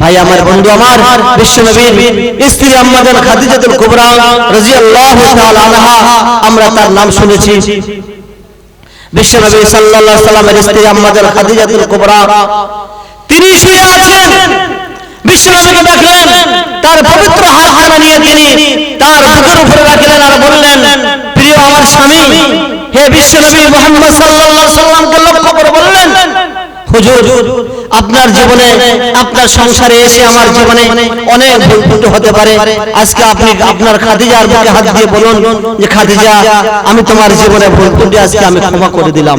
ভাই আমার বন্ধু আমার বিশ্বনবীর স্ত্রী আম্মাজান খাদিজাতুল কুবরা রাদিয়াল্লাহু তাআলা আনহা। আমরা তার নাম শুনেছি। বিশ্বনবী সাল্লাল্লাহু আলাইহি সাল্লামের স্ত্রী আম্মাজান খাদিজাতুল কুবরা। তিনি শুয়ে আছেন। বিশ্বনবীকে ডাকলেন। তার পবিত্র হাতখানা নিয়ে তিনি তার বুকের উপরে রাখলেন আর বললেন প্রিয় আমার স্বামী হে বিশ্বনবী মুহাম্মদ সাল্লাল্লাহু আলাইহি সাল্লামকে লক্ষ্য করে বললেন হুজুর, আপনার জীবনে আপনার সংসারে এসে আমার জীবনে অনেক ভুল হতে পারে। আজকে আপনি আপনার খাদিজার বুকে হাত দিয়ে বলুন যে, খাদিজা, আমি তোমার জীবনে ভুল ত্রুটি আজকে আমি ক্ষমা করে দিলাম।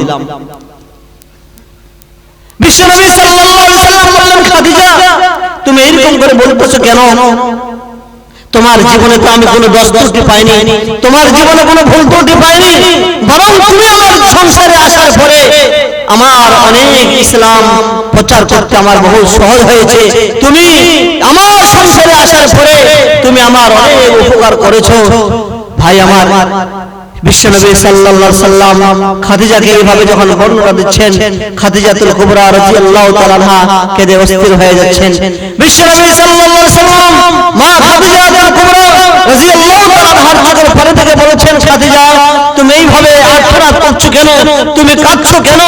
বিশ্বনবী সাল্লাল্লাহু আলাইহি সাল্লাম বললেন, খাদিজা, তুমি এরকম করে বলতেছো কেন? তোমার জীবনে তো আমি কোনো দোষ ত্রুটি পাইনি। তোমার জীবনে কোনো ভুল ত্রুটি পাইনি। বরং তুমি আমার সংসারে আসার পরে আমার অনেক ইসলাম প্রচার করতে আমার বহু সহজ হয়েছে। তুমি আমার সংসারে আসার পরে তুমি আমার অনেক উপকার করেছ। ভাই আমার বিশ্বনবী সাল্লাল্লাহু সাল্লাম খাদিজাকে এইভাবে যখন বর্ণনা দিচ্ছেন, খাদিজাতুল কুবরা রাদিয়াল্লাহু তাআলা কেঁদে অস্থির হয়ে যাচ্ছেন। বিশ্বনবী সাল্লাল্লাহু সাল্লাম মা খাদিজাতুল কুবরা রাদিয়াল্লাহু তাআলা চোখের পানি থেকে বলেছেন, খাদিজা, তুমি এইভাবে আর্তনাদ করছ কেন? তুমি কাঁদছো কেন?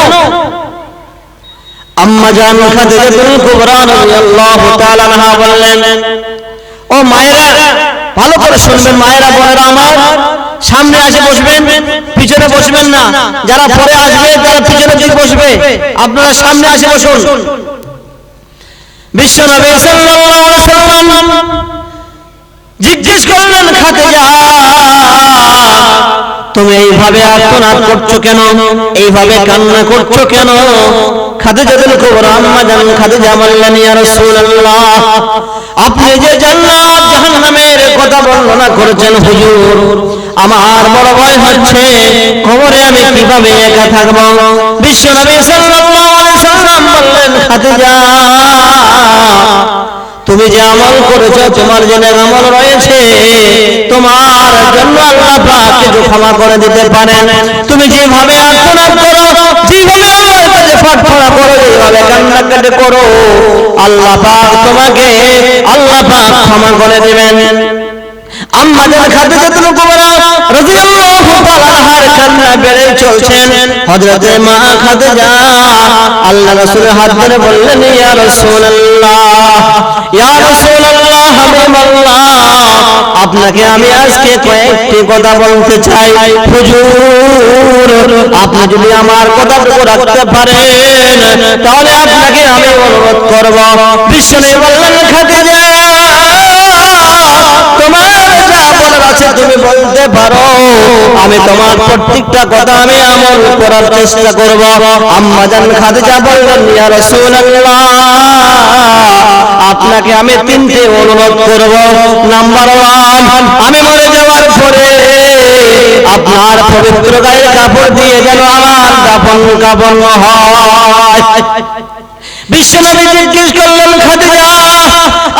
আম্মা জান খাদিজাতুল কুবরা রাদিয়াল্লাহু তাআলা বললেন, ও মায়েরা, ভালো করে শুনবেন মায়েরা, বোনেরা আমার সামনে আসে বসবেন, পিছনে বসবেন না। যারা পরে আসবে, তারা পিছনে দিকে বসবে। আপনারা সামনে আসে বসুন। বিশ্ব নবী সাল্লাম জিজ্ঞেস করলেন, খাদিজা, তুমি এইভাবে আর্তনাদ করছ কেন? এইভাবে কান্না করছ কেন? খাদিজাতুল কুবরা, আম্মা জান খাদিজা বললেন, ইয়া রাসূলুল্লাহ, আপনি যে জান্নাত জাহান্নামের কথা বর্ণনা করেছেন, হুজুর আমার বড় ভয় হচ্ছে। খবরে আমি কীভাবে একা থাকব? বিশ্ব নবী সাল্লাল্লাহু আলাইহি তুমি যে আমল করেছ, তোমার জন্য আমল রয়েছে। তোমার জন্য আল্লাহ পাক কিছু ক্ষমা করে দিতে পারেন। তুমি যেভাবে আর্তনাদ করো, যেভাবে আল্লাহর কাছে প্রার্থনা করো, যেভাবে কান্নাকাটি করো, আল্লাহ পাক তোমাকে, আল্লাহ পাক ক্ষমা করে দিবেন। আম্মাদের খাদিজাতুল কুবরা রাদিয়াল্লাহু তাআলা আনহার কান্না বেড়ে চলছেন। হযরতে মা খাদিজা আল্লাহ রাসূলের হাত ধরে বললেন ইয়া রাসূলুল্লাহ ইয়া রাসূলুল্লাহ হাবিবাল্লাহ আপনাকে আমি আজকে কয়েকটি কথা বলতে চাই। হুজুর আপনি যদি আমার কথাটুকু রাখতে পারেন তাহলে আপনাকে আমি অনুরোধ করব। বিশ্বনে বললেন খাদিজা তুমি বলতে পারো, আমি তোমার প্রত্যেকটা কথা আমি আমল করার চেষ্টা করব। আম্মা জান খাদিজা বললেন, ইয়া রাসূলুল্লাহ, আপনাকে আমি তিনটে অনুরোধ করব। নাম্বার ওয়ান আমি মরে যাওয়ার পরে আপনার পবিত্র গায়ের কাপড় দিয়ে যেন আমার দাফন কাপড় হয়। বিশ্বনবী জিজ্ঞেস করলেন, খাদিজা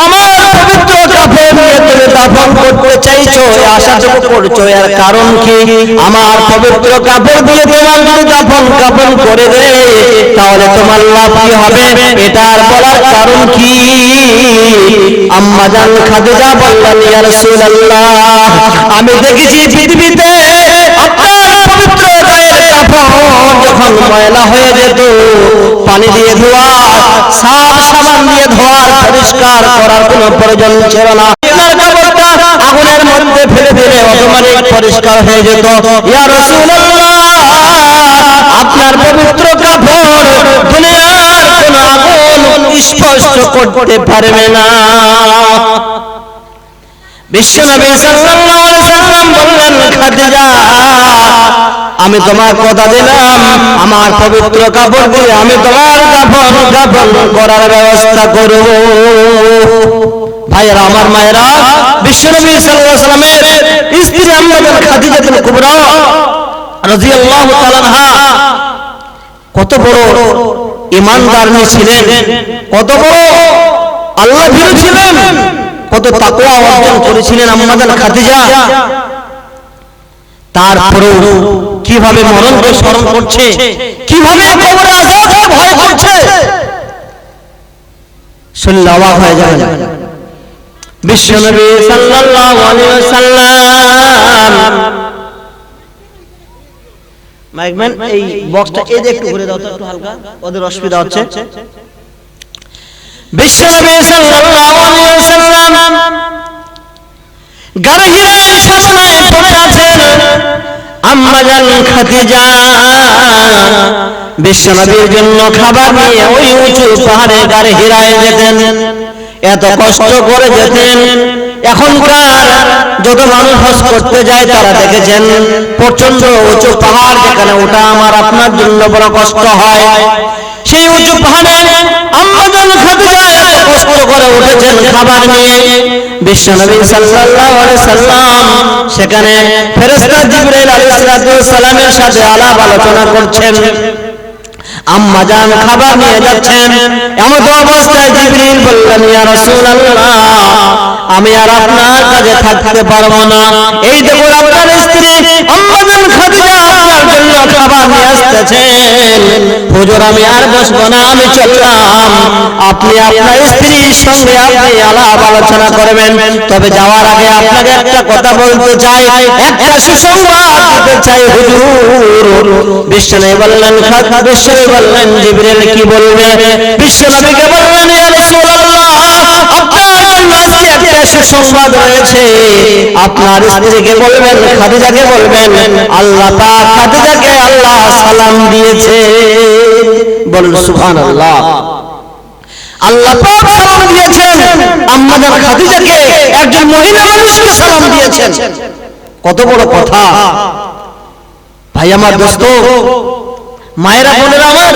আমার পবিত্র কাপড় নিয়ে তুমি দাফন করতে চাইছো আশাটুকু করছ, এর কারণ কি? আমার পবিত্র কাপড় দিয়ে তোমার যদি করে দে তাহলে তোমার লাভ কি হবে? এটার বলার কারণ কি? আম্মা জান খাদিজা বললেন, ইয়া রাসূলুল্লাহ, আমি দেখেছি পৃথিবীতে পবিত্র গায়ের কাপড় যখন ময়লা হয়ে যেত, পানি দিয়ে ধোয়া সাফ সাবান দিয়ে ধোয়ার পরিষ্কার করার কোনো প্রয়োজন ছিল না। দিলে অটোমেটিক পরিষ্কার হয়ে যেত। আপনার পবিত্র কাপড় দুনিয়ার আগুন স্পষ্ট করতে পারবে না। আমি তোমার কথা দিলাম, আমার পবিত্র কাপড় দিয়ে আমি তোমার কাপড় কাপড় করার ব্যবস্থা করব। ভাইয়েরা, আমার মায়েরা বিশ্বনবী সাল্লাল্লাহু সাল্লামের স্ত্রী আনহা কত বড় ইমানদার ছিলেন, কত বড় আল্লাহ ছিলেন। কত তাকওয়া অর্জন করেছিলেন আম্মাজান খাদিজা। তারপরেও কীভাবে মরণকে স্মরণ করছে? কীভাবে কবরে আযাবকে ভয় করছে? শুনলে অবাক হয়ে যাবেন বিশ্বনবী সাল্লাল্লাহু আলাইহি ওয়াসাল্লাম মাইকম্যান এই বক্সটা এই একটু ঘুরে দাও তো, একটু হালকা। ওদের অসুবিধা হচ্ছে। বিশ্বনবী বিশ্বনবীর জন্য খাবার নিয়ে ওই উঁচু পাহাড়ে যেতেন। এত কষ্ট করে যেতেন। এখনকার যত মানুষ করতে যায়, তারা দেখেছেন প্রচণ্ড উঁচু পাহাড় যেখানে ওটা আমার আপনার জন্য বড় কষ্ট হয়। সেই উঁচু পাহাড়ে আম্মাজান খাদিজা কষ্ট করে উঠেছেন খাবার নিয়ে। বিশ্বনবী সাল্লাল্লাহু আলাইহি সাল্লাম সেখানে ফেরেশতা জিবরাইল আলাইহিস সালামের সাথে আলাপ আলোচনা করছেন। আম্মা খাবার নিয়ে যাচ্ছেন। এমন অবস্থায় জিবরিল বললেন, ইয়া রাসূলুল্লাহ আমি আর আপনার কাছে থাকতে পারব না। এই দেখুন, আপনার স্ত্রী আম্মা জান খাদিজা আপনার জন্য খাবার নিয়ে আসতেছেন। আমি আর বসবো না, আমি চললাম। আপনি আপনার স্ত্রীর সঙ্গে আপনি আলাপ আলোচনা করবেন। তবে যাওয়ার আগে আপনাকে একটা কথা বলতে চাই, একটা সুসংবাদ দিতে চাই হুজুর। বললেন বিশ্বনবী বললেন কি বলবে? বিশ্বনবীকে বললেন, ইয়া রাসূলুল্লাহ। দিয়েছেন দিয়েছেন। কত বড় কথা। ভাই, আমার দোস্ত, মায়েরা, বোনেরা আমার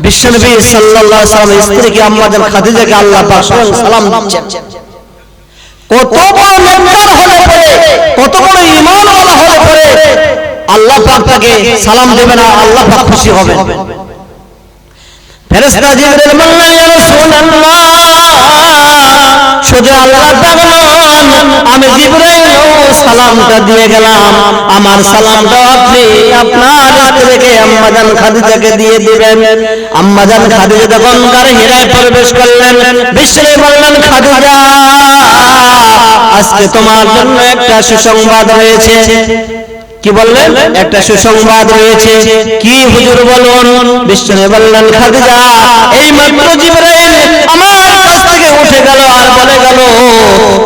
বিশ্বনবী সাল্লাল্লাহু আলাইহি ওয়াসাল্লাম স্ত্রীকে আম্মাজান খাদিজাকে আল্লাহ পাক সালাম দিচ্ছেন কত বড় নেককার হলে পরে কত বড় ইমান ওয়ালা হলে পরে আল্লাহ পাক তাকে সালাম দেবে না আল্লাহ পাক খুশি হবে ফেরেশতা জিবরিল মাল্লা ইয়া সালামটা দিয়ে গেলাম। আমার সালামটা আপনি আপনার হাত স্ত্রীকে আম্মাজান খাদিজাকে দিয়ে দিবেন। আম্মাজান খাদিজা যখন তার হীরায় প্রবেশ করলেন, বিশ্বে বললেন, খাদিজা, আজকে তোমার জন্য একটা সুসংবাদ রয়েছে। কি বললেন? একটা সুসংবাদ রয়েছে। কি হুজুর বলুন? বিষ্ণু বললেন, খাদিজা, এই মাত্র জিবরাইল আমার উঠে গেল আর বলে গেল,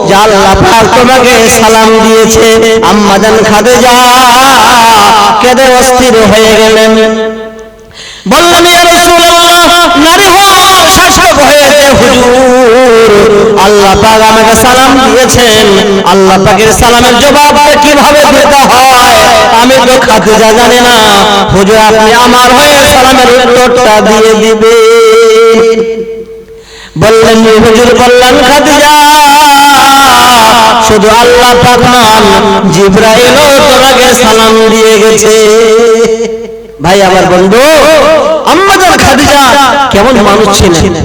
যে আল্লাহ পাক তোমাকে সালাম দিয়েছে, আম্মা জান খাদিজা, কেঁদে অস্থির হয়ে গেলেন। বললেন, ইয়া রাসূলুল্লাহ নারী হও শাসক হয়েছে হুজুর, আল্লাহ পাক আমাকে সালাম দিয়েছেন। আল্লাহ পাকের সালামের জবাব কীভাবে দিতে হয় আমি তো খাদিজা জানি না। হুজুর, আপনি আমার হয়ে সালামের উত্তরটা দিয়ে দিবেন। বললেন হুজুর বললেন, খাদিজা, শুধু আল্লাহ পাক নন, জিব্রাইলও তোমাকে সালাম দিয়ে গেছে। ভাই, আমার বন্ধু, আম্মাজান খাদিজা, কেমন মানুষ ছিলেন?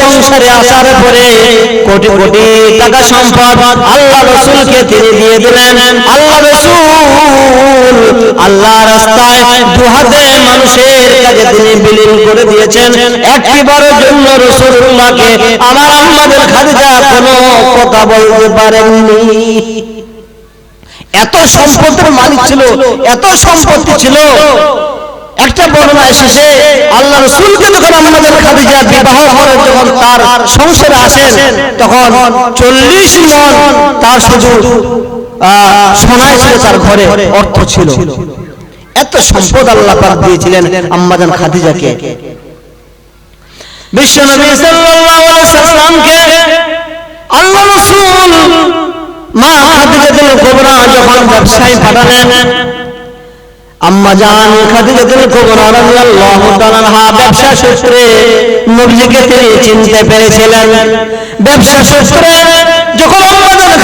সংসারে আসার পরে কোটি কোটি মানুষের কাছে তিনি বিলীন করে দিয়েছেন। একটিবারের জন্য রাসূলুল্লাহকে আমার আম্মাদের খাদিজা কোনো কথা বলতে পারেননি। এত সম্পদের মালিক ছিল, এত সম্পত্তি ছিল। একটা বর্ণনা এসেছে আল্লাহ রসুলকে যখন আমাদের খাদিজা বিবাহ করে যখন তার সংসারে আসেন তখন চল্লিশ মন তার শুধু আহ, সোনা ছিল তার ঘরে অর্থ ছিল। এত সম্পদ আল্লাহ পাক দিয়েছিলেন আম্মাজান খাদিজাকে। বিশ্বনবী সাল্লাল্লাহু আলাইহি সাল্লামকে আল্লাহ রাসূল মা খাদিজাতুল কুবরা যখন ব্যবসায় পাঠালেন আম্মা জান ব্যবসা সূত্রে তিনি চিনতে যখন আম্মা জান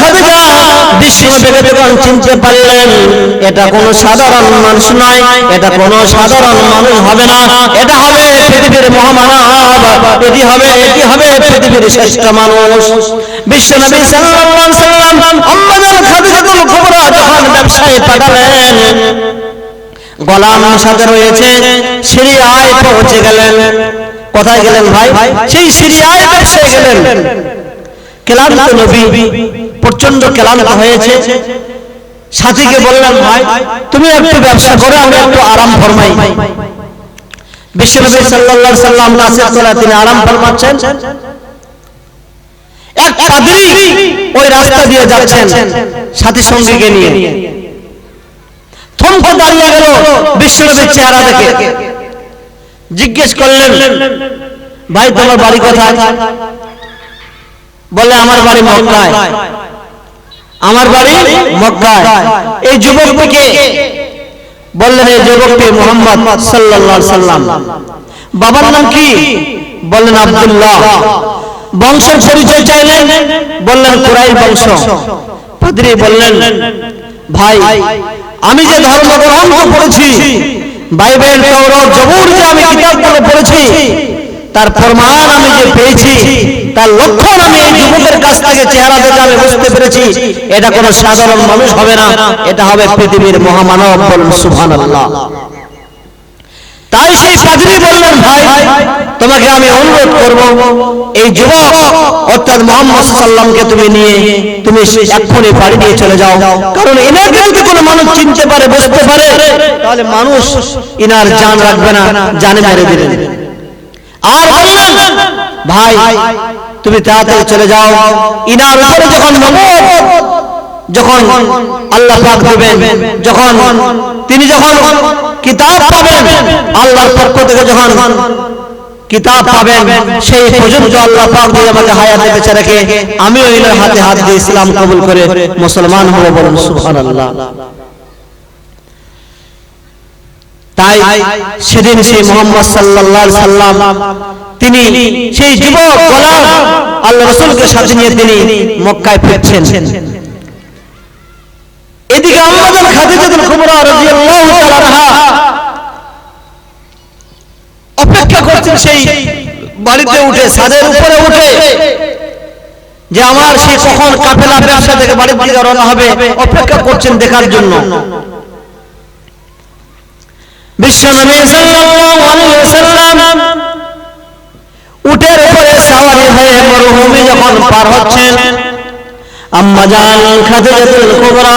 পারলেন, এটা কোনো সাধারণ মানুষ নয়, এটা কোনো সাধারণ মানুষ হবে না, এটা হবে পৃথিবীর মহামানব, এটি হবে এটি হবে পৃথিবীর শ্রেষ্ঠ মানুষ। বিশ্বনবী সাল্লাল্লাহু আলাইহি সাল্লাম আম্মাজান খাদিজাতুল কুবরা যখন ব্যবসায় পাঠালেন। গোলাম সাথে রয়েছে সিরিয়ায় পৌঁছে গেলেন। কোথায় গেলেন ভাই? সেই সিরিয়ায় পৌঁছে গেলেন। ক্লান্ত নবী প্রচণ্ড ক্লান্ত হয়েছে। সাথীকে বললেন, ভাই, তুমি একটু ব্যবসা করো, আমি একটু আরাম ফরমাই। বিশ্বনবী সাল্লাল্লাহু সাল্লাম নাসের তলায় তিনি আরাম ফরমাচ্ছেন। এক পাদ্রী ওই রাস্তা দিয়ে যাচ্ছেন সাথী সঙ্গীকে নিয়ে। থমকে দাঁড়িয়ে গেল বিশ্বনবীর চেহারা দেখে। জিজ্ঞেস করলেন, ভাই, তোমার বাড়ি কোথায়? বলে, আমার বাড়ি মক্কায়। আমার বাড়ি মক্কায়। এই যুবকটিকে বললেন, এই যুবকটি মোহাম্মদ সাল্লাল্লাহু সাল্লাম। বাবার নাম কি? বললেন, আব্দুল্লাহ। বংশের পরিচয় চাইলেন, বললেন, কুরাইশ বংশ। পাদ্রী বললেন, ভাই আমি যে ধর্ম গ্রহণ করেছি বাইবেল তৌরাত জবুর যে আমি কিতাবগুলো পড়েছি তার প্রমাণ আমি যে পেয়েছি তার লক্ষণ আমি এই যুবকের কাছ থেকে চেহারা দেখে আমি বুঝতে পেরেছি এটা কোনো সাধারণ মানুষ হবে না এটা হবে পৃথিবীর মহামানব বলুন সুবহানাল্লাহ। তাই সেই পাদ্রী বললেন ভাই, তোমাকে আমি অনুরোধ করব, এই যুবক, অর্থাৎ মোহাম্মদ সাল্লামকে তুমি নিয়ে তুমি এক্ষুনি বাড়ি নিয়ে চলে যাও। কারণ এনাকে যদি কোনো মানুষ চিনতে পারে, বুঝতে পারে। তাহলে মানুষ ইনার জান রাখবে না, জানে মেরে দিলেন আর বললেন, ভাই, তুমি তাড়াতাড়ি চলে যাও। ইনার উপরে যখন যখন আল্লাহ পাক দিবেন, যখন তিনি যখন কিতাব পাবেন, আল্লাহর পক্ষ থেকে যখন কিতাব পাবেন, সেই পর্যন্ত আল্লাহ পাক যদি আমাকে হায়াতে বেঁচে রেখে আমিও এনার হাতে হাত দিয়ে ইসলাম কবুল করে মুসলমান হব বলুন, সুবহানাল্লাহ। তাই সেদিন সেই মোহাম্মদ সাল্লাল্লাহু সাল্লাম, তিনি সেই যুবক গোলাম আল্লাহ রাসূলকে সাথে নিয়ে তিনি মক্কায় ফিরছেন। খাদিজাতুল কুবরা রাদিয়াল্লাহু তাআলা অপেক্ষা করছেন সেই বাড়িতে উঠে ছাদের উপরে উঠে যে আমার সেই কখন কাফেলা ব্যবসা থেকে বাড়ির দিকে রওনা হবে অপেক্ষা করছেন দেখার জন্য। বিশ্বনবী সাল্লাল্লাহু আলাইহি ওয়াসাল্লাম উটের উপরে সওয়ারি হয়ে মরুভূমি যখন পার হচ্ছেন আম্মা জান খাদিজাতুল কুবরা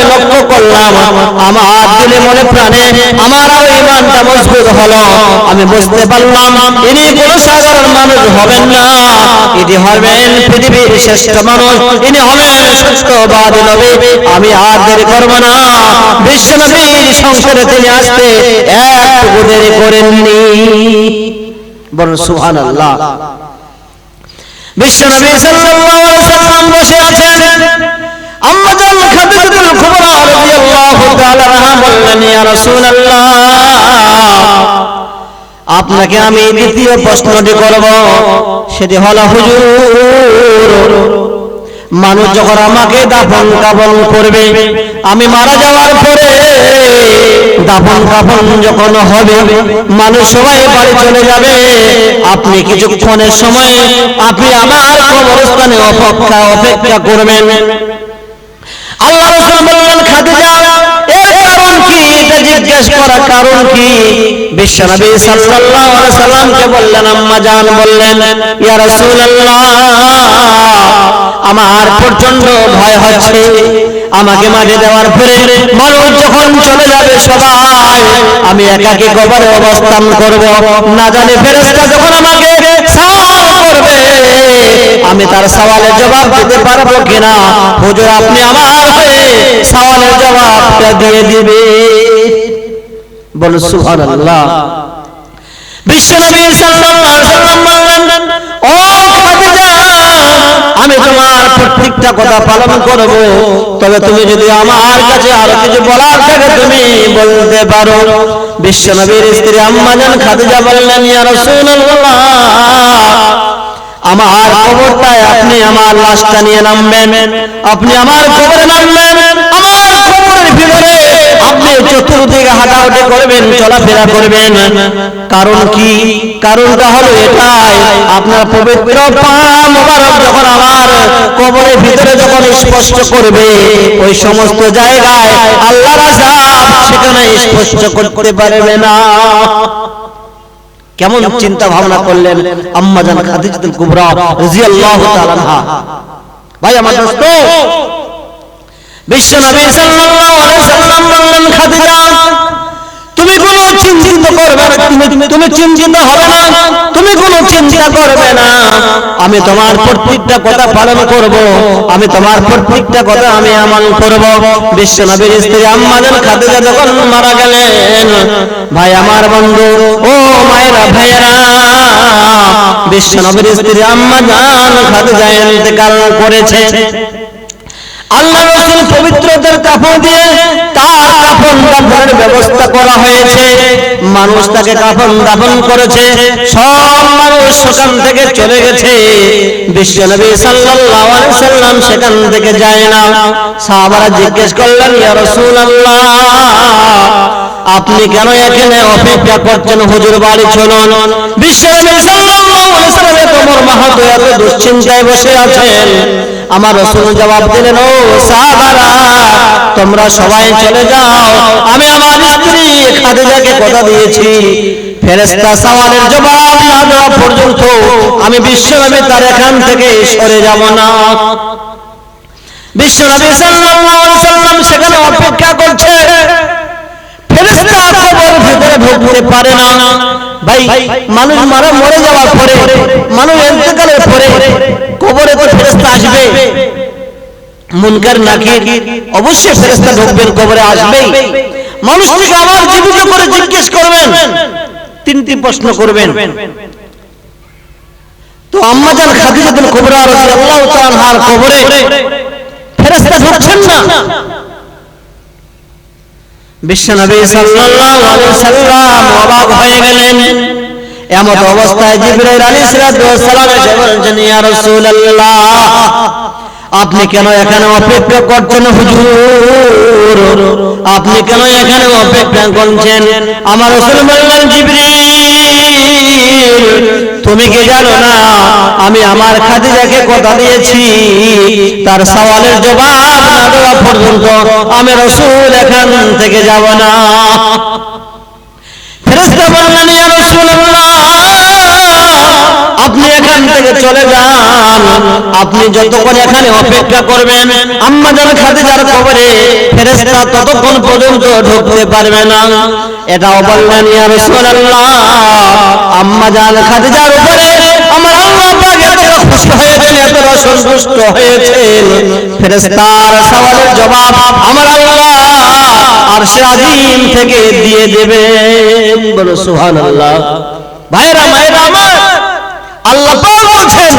আমি লক্ষ্য করলাম, আমার দিলে মনে প্রাণে আমার আর ইমানটা মজবুত হলো। আমি বুঝতে পারলাম, ইনি কোনো সাধারণ মানুষ হবেন না। ইনি হবেন পৃথিবীর শ্রেষ্ঠ মানুষ। ইনি হবেন সত্যবাদী নবী। আমি আর দেরি করব না। বিশ্ব নবীর সংসারে তিনি আসতে একটু দেরি করেননি। বলুন সুহান আল্লাহ বিশ্ব নবী সাল্লাল্লাহু আপনাকে আমি দ্বিতীয় প্রশ্নটি করব। সেটি হলো, হুজুর, মানুষ যখন আমাকে দাফন কাফন করবে, আমি মারা যাওয়ার পরে দাফন কাফন যখন হবে, মানুষ সবাই বাড়ি চলে যাবে। আপনি কিছুক্ষণের সময় আপনি আমার কবরস্থানে অপেক্ষা অপেক্ষা করবেন। আল্লাহ জিজ্ঞেস করার কারণ কি? বিশ্বনবী সাল্লাল্লাহু আলাইহি সাল্লামকে বললেন, আম্মা জান বললেন, ইয়া রাসূলুল্লাহ, আমার প্রচণ্ড ভয় হচ্ছে। আমাকে মাঠে দেওয়ার পরে মানুষ যখন চলে যাবে সবাই, আমি একাকে কবরে অবস্থান করব। না জানি ফেরেশতা যখন আমাকে সাওয়াল করবে, আমি তার সওয়ালের জবাব দিতে পারব কিনা? হুজুর, আপনি আমার হয়ে সওয়ালের জবাবটা দিয়ে দিবে। বলো বিশ্বনবী সাল্লাম ও আমি তোমার প্রত্যেকটা কথা পালন করব। তবে তুমি যদি আমার কাছে আরও কিছু বলার থাকে তুমি বলতে পারো। বিশ্বনবীর স্ত্রী আম্মা জান খাদিজা বললেন ইয়া রাসূলুল্লাহ আমার কবরটায় আপনি আমার লাশটা নিয়ে নামবেন। আপনি আমার কবরে নামবেন। আপনি চতুর্দিকে হাঁটাহাঁটি করবেন, চলাফেরা করবেন। কারণ কি? কারণটা হলো এটাই, আপনার পবিত্র যখন আমার কবরের ভিতরে যখন স্পষ্ট করবে, ওই সমস্ত জায়গায় সেখানে স্পষ্ট করতে পারবে না। কেমন চিন্তা ভাবনা করলেন আম্মা জান কুবরা তাআলা ভাই, আমার দোস্ত তুমি কোনো চিন্তিত করবে তুমি তুমি চিন্তিত হবে না, তুমি কোনো করবে না। আমি তোমার প্রত্যেকটা কথা পালন করব, আমি তোমার প্রত্যেকটা কথা আমি আমল করব। বিশ্ব নবীর স্ত্রী জান খাদিজা যখন মারা গেলেন, ভাই আমার বন্ধু, ও মায়েরা, ভাইয়েরা, বিশ্ব নবীর স্ত্রী আম্মা জান খাদিজা করেছে। আল্লাহ রসুল পবিত্রতার কাপড় দিয়ে তার কাফন দাফনের ব্যবস্থা করা হয়েছে। মানুষ তাকে কাফন দাফন করেছে। সব মানুষ সেখান থেকে চলে গেছে। বিশ্বনবী সাল্লাল্লাহু আলাইহি সাল্লাম সেখান থেকে যায় না। সাহাবারা জিজ্ঞেস করলেন, ইয়া রাসূলুল্লাহ, আপনি কেন এখানে অপেক্ষা করছেন? হুজুর, বাড়ি চলুন। বিশ্বনবী সাল্লাল্লাহু আলাইহি সাল্লাম তোমার মাহাতো এত দুশ্চিন্তায় বসে আছেন। আমার রসুল জবাব দিলেন ও সাহাবারা তোমরা সবাই চলে যাও। আমি আমার স্ত্রী খাদিজাকে কথা দিয়েছি। ফেরেশতা সওয়ালের জবাব না দেওয়া পর্যন্ত আমি বিশ্বনবী তার এখান থেকে সরে যাব না। বিশ্বনবী সাল্লাল্লাহু আলাইহি সাল্লাম সেখানে অপেক্ষা করছে। ফেরেশতা কবর ভিতরে ঢুকতে পারে না। ভাই মানুষ মারা মরে যাওয়ার পরে মানুষ ইন্তেকালের পরে কবরে তো ফেরেশতা আসবে। মুনকার নাকির অবশ্যই ফেরেশতা ঢুকবেন কবরে আসবেই। মানুষটিকে আবার জীবিত করে জিজ্ঞেস করবেন। তিনটি প্রশ্ন করবেন। তো আম্মা জান খাদিজাতুল কুবরা রাদিয়াল্লাহু তাআলা আনহার কবরে ফেরেশতা ঢুকছেন না। আপনি কেন এখানে অপেক্ষা করছেন হুজুর? আপনি কেন এখানে অপেক্ষা করছেন? আমার রাসূল বললেন তুমি কি জানো না আমার খাদিজাকে কথা দিয়েছি। তার সওয়ালের জবাব না দেওয়া পর্যন্ত আমি রসুল এখান থেকে যাব না। ফেরেশতা আপনি এখান থেকে চলে যান। আপনি যতক্ষণ এখানে অপেক্ষা করবেন আম্মা জান খাদিজার কবরে ফেরেশতা ততক্ষণ পর্যন্ত ঢুকতে পারবে না। এটাও বললেন, ইয়া রাসূলুল্লাহ জান খাদিজার উপরে আমার আল্লাহ খুশি হয়েছেন এতটা সন্তুষ্ট হয়েছেন। ফেরেশতার সওয়ালের জবাব, আমার আল্লাহ আর সে আজিম থেকে দিয়ে দেবেন। বলো, সুবহানাল্লাহ। ভাইরা মায়েরা আমার, আল্লাহ পাক বলছেন,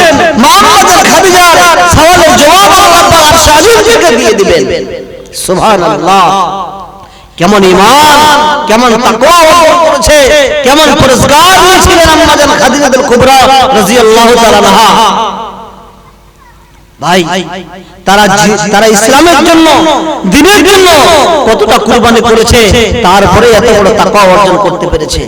মুহাম্মদ খাদিজার সওয়ালের জবাব আল্লাহ পাক আর সে আজিম থেকে দিয়ে দিবেন। সুবহানাল্লাহ। কেমন ইমান কেমন তাকওয়া অর্জন করেছে কেমন পুরস্কার নিয়েছিলেন আম্মা খাদিজাতুল কুবরা রাদিয়াল্লাহু তাআলা আনহা। ভাই তারা তারা ইসলামের জন্য দিনের জন্য কতটা কুরবানি করেছে তারপরে এত বড় তাকওয়া অর্জন করতে পেরেছে।